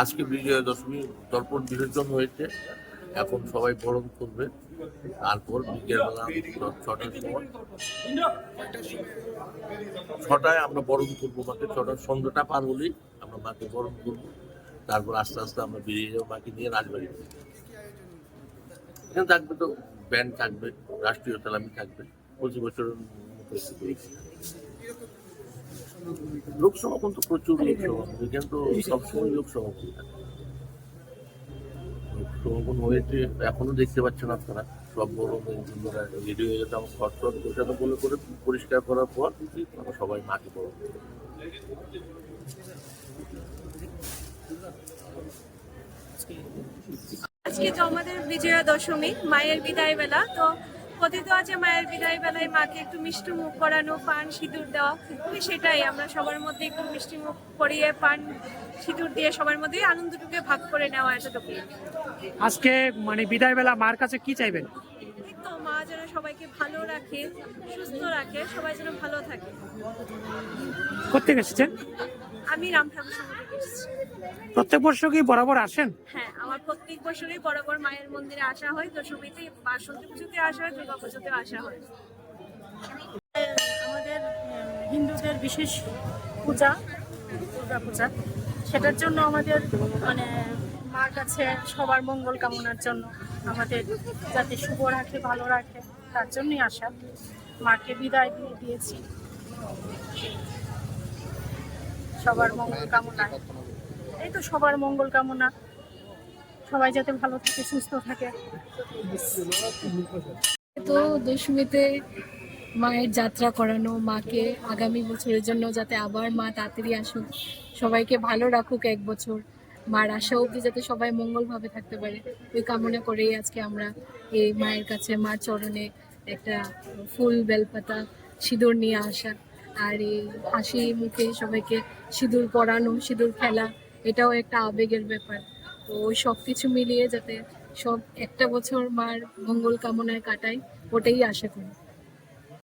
আজকে বিজয়া দশমী দর্পণ বিসর্জন হয়েছে। এখন সবাই বরণ করবে। তারপর বিকেলবেলা ছটার সময় ছটায় আমরা বরণ করব মাকে ছটার সন্ধ্যাটা পার হলেই আমরা মাকে বরণ করব। তারপর আস্তে আস্তে আমরা বেরিয়ে যাব মাকে নিয়ে রাজবাড়ি। এখানে থাকবে তো ব্যান্ড থাকবে, রাষ্ট্রীয় তালামি থাকবে। প্রতি বছরের। লোকসভা কিন্তু প্রচুর লোকসভা। এখানে তো সবসময় লোকসভা লোকসভা হয়েছে এখনও দেখতে পাচ্ছেন আপনারা। সব বড় রেডি হয়ে আমার ঘর গোছানো বলে করে পরিষ্কার করার পর আমরা সবাই মাকে বড় আজকে তো আমাদের বিজয়া দশমী, মায়ের বিদায় বেলা তো কথিত আছে মায়ের বিদায় বেলায় মাকে একটু মিষ্টি মুখ করানো পান সিঁদুর দেওয়া। সেটাই আমরা সবার মধ্যে একটু মিষ্টি মুখ করিয়ে পান সিঁদুর দিয়ে সবার মধ্যে আনন্দটুকে ভাগ করে নেওয়া এতটুকুই। আজকে মানে বিদায় বেলা মার কাছে কি চাইবেন? মা যেন সবাইকে ভালো রাখে সুস্থ রাখে সবাই যেন ভালো থাকে। কোথেকে এসেছেন? আমি রাম ঠাকুর সঙ্গে এসেছি। প্রত্যেক বর্ষ কি বরাবর আসেন? হ্যাঁ আমার প্রত্যেক বছরই বরাবর মায়ের মন্দিরে আসা হয়। দশমীতে বাসন্তী পুজোতে আসা হয় দুর্গা পুজোতে আসা হয়। আমাদের হিন্দুদের বিশেষ পূজা দুর্গা পূজা। সেটার জন্য আমাদের মানে মার কাছে সবার মঙ্গল কামনার জন্য আমাদের যাতে শুভ রাখে ভালো রাখে তার জন্যই আসা। মাকে বিদায় দিয়ে দিয়েছি। সবার মঙ্গল কামনায় এই তো সবার মঙ্গল কামনা। সবাই যাতে ভালো থাকে, সুস্থ থাকে। তো দশমীতে মায়ের যাত্রা করানো, মাকে আগামী বছরের জন্য যাতে আবার মা তাড়াতাড়ি আসুক, সবাইকে ভালো রাখুক এক বছর। মার আশা অবধি যাতে সবাই মঙ্গলভাবে থাকতে পারে ওই কামনা করেই আজকে আমরা এই মায়ের কাছে, মার চরণে একটা ফুল, বেলপাতা, সিঁদুর নিয়ে আসা আর এই হাসি মুখে সবাইকে সিঁদুর পরানো, সিঁদুর খেলা, এটাও একটা আবেগের ব্যাপার। তো ওই সব কিছু মিলিয়ে যাতে সব একটা বছর মার মঙ্গল কামনায় কাটাই, ওটাই আশা করি।